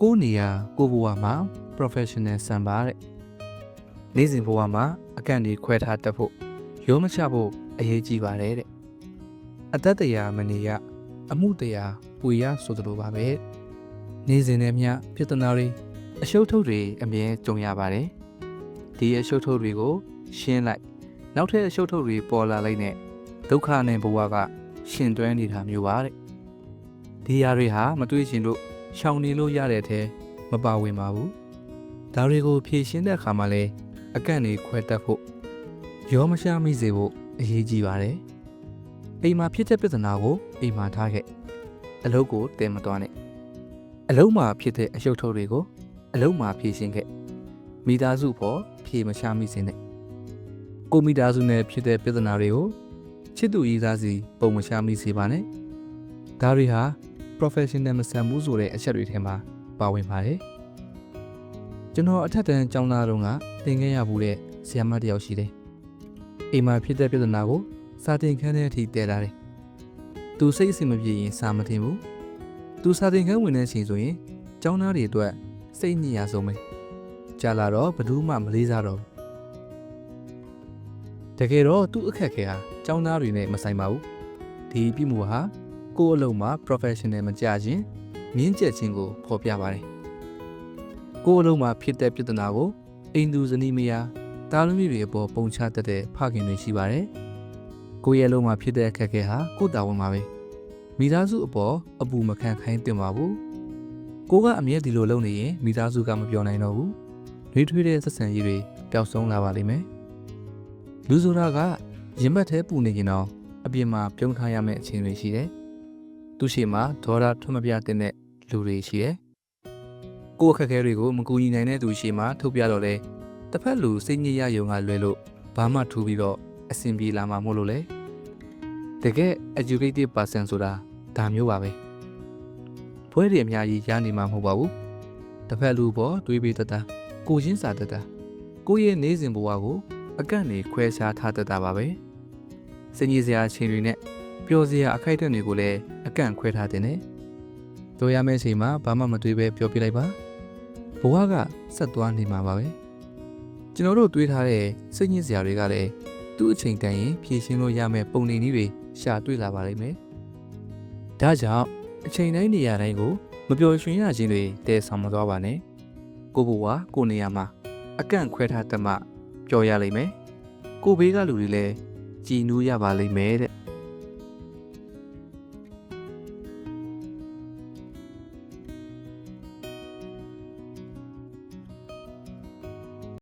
ကိုယ့်နေရာကိုယ့်ဘဝမှာ professional ဆန်ပါတဲ့နေ့စဉ်ဘဝမှာအကန့်တွေခွဲထားတတ်ဖို့ရောမချဖို့အရေးကြီးပါတယ်တဲ့အသက်တရားမနေရအမှုတရားပွေရဆိုသလိုပါပဲနေ့စဉ်နဲ့မျှပြဿနာတွေအရှုပ်ထုတ်တွေအမြဲကြုံရပါတယ်ဒီအရှုပ်ထုတ်တွေကို ရှင်းလိုက်နောက်ထပ်အရှုပ်ထုတ်တွေပေါ်လာလိုက်နဲ့ဒုက္ခနဲ့ဘဝကရှင်တွဲနေတာမျိုးပါတဲ့ဒီຢာတွေဟာမတွေ့ချင်လို့ ရှောင်နေလို့ရတဲ့အထဲမပါဝင်ပါဘူးဒါတွေကိုဖြေရှင်းတဲ့အခါမှာလဲအကန့်တွေခွဲတတ်ဖို့ရောမရှာမိစေဖို့အရေးကြီးပါတယ်အိမ်မှာဖြစ်တဲ့ပြဿနာကိုအိမ်မှာထားခဲ့အလုပ်ကိုတင်မသွားနဲ့အလုပ်မှာဖြစ်တဲ့အရှုပ်ထုတ်တွေကိုအလုပ်မှာဖြေရှင်းခဲ့မိသားစုဖို့ဖြေမရှာမိစေနဲ့ကိုမိသားစုနဲ့ဖြစ်တဲ့ပြဿနာတွေကိုချစ်သူရေးသားစီပုံမရှာမိစေပါနဲ့ဒါတွေဟာ professional မဆန်ဘူးဆိုတဲ့အချက်တွေထဲမှာပါဝင်ပါတယ်ကျွန်တော်အထက်တန်းကျောင်းသားတုန်းကသင်ခဲ့ရဘူးတဲ့ဆရာမတစ်ယောက်ရှိတယ်အိမ်မှာဖြစ်တဲ့ပြဿနာကိုစာတင်ခန်းထဲအထိတည်လာတယ်သူစိတ်အဆင်မပြေရင်စာမတင်ဘူးသူစာတင်ခန်းဝင်တဲ့အချိန်ဆိုရင်ကျောင်းသားတွေအတွက်စိတ်ညစ်ရဆုံးပဲကြာလာတော့ဘယ်သူမှမလေးစားတော့ဘူးတကယ်တော့သူ့အခက်ခဲဟာကျောင်းသားတွေနဲ့မဆိုင်ပါဘူးဒီပြမှုဟာ ကိုယ့်အလုပ်မှာ professional မကြခြင်းမြင့်ကျက်ခြင်းကိုဖော်ပြပါတယ်ကိုယ့်အလုပ်မှာဖြစ်တဲ့ပြဿနာကိုအိမ်သူဇနီးမယားတားလူမျိုးတွေအပေါ်ပုံချတတ်တဲ့ဖခင်တွေရှိပါတယ်ကိုယ့်ရဲ့အလုပ်မှာဖြစ်တဲ့အခက်ခဲဟာကိုယ့်တာဝန်ပါပဲမိသားစုအပေါ်အပူမခံခိုင်းတင်ပါဘူးကိုကအမြဲဒီလိုလုပ်နေရင်မိသားစုကမပြောနိုင်တော့ဘူးနှွေးထွေးတဲ့ဆက်ဆံရေးတွေပျောက်ဆုံးလာပါလိမ့်မယ်လူဆိုတာကရင်ဘတ်သေးပူနေရင်တော့အပြင်မှာပြုံးထားရမယ့်အခြေအနေရှိတယ် သူရှိမှဒေါ်လာထွတ်မပြတဲ့လူတွေရှိတယ်ကိုယ့်အခက်အခဲတွေကိုမကူညီနိုင်တဲ့သူရှိမှထုတ်ပြတော့လဲတစ်ဖက်လူစိတ်ညစ်ရယုံကလွဲလို့ဘာမှထူပြီးတော့အဆင်ပြေလာမှာမို့လို့လေတကယ် educated person ဆိုတာဒါမျိုးပါပဲဘွဲတွေအများကြီးရနေမှာမဟုတ်ပါဘူးတစ်ဖက်လူပေါ်တွေးပြီးတတ်တာကိုချင်းစာတတ်တာကိုယ့်ရဲ့နေစဉ်ဘဝကိုအကန့်နေခွဲခြားထားတတ်တာပါပဲစင်ကြီးစရာအချိန်တွေနဲ့ ပျော်စရာအခိုက်အတန့်တွေကိုလည်းအကန့်ခွဲထားတဲ့နဲ့တို့ရမယ့်အချိန်မှာဘာမှမတွေးပဲပျော်ပြလိုက်ပါဘဝကဆက်သွားနေမှာပါပဲကျွန်တော်တို့တွေးထားတဲ့စိတ်ညစ်စရာတွေကလည်းသူ့အချိန်တန်ရင်ဖြည့်ရှင်းလို့ရမယ့်ပုံနေနည်းတွေရှာတွေ့လာပါလိမ့်မယ်ဒါကြောင့်အချိန်တိုင်းနေရာတိုင်းကိုမပျော်ရွှင်ရခြင်းတွေတည်ဆောင်မသွားပါနဲ့ကိုဘဝကိုနေရာမှာအကန့်ခွဲထားတတ်မှပျော်ရလိမ့်မယ်ကိုဘေးကလူတွေလည်းကြည်နူးရပါလိမ့်မယ်တဲ့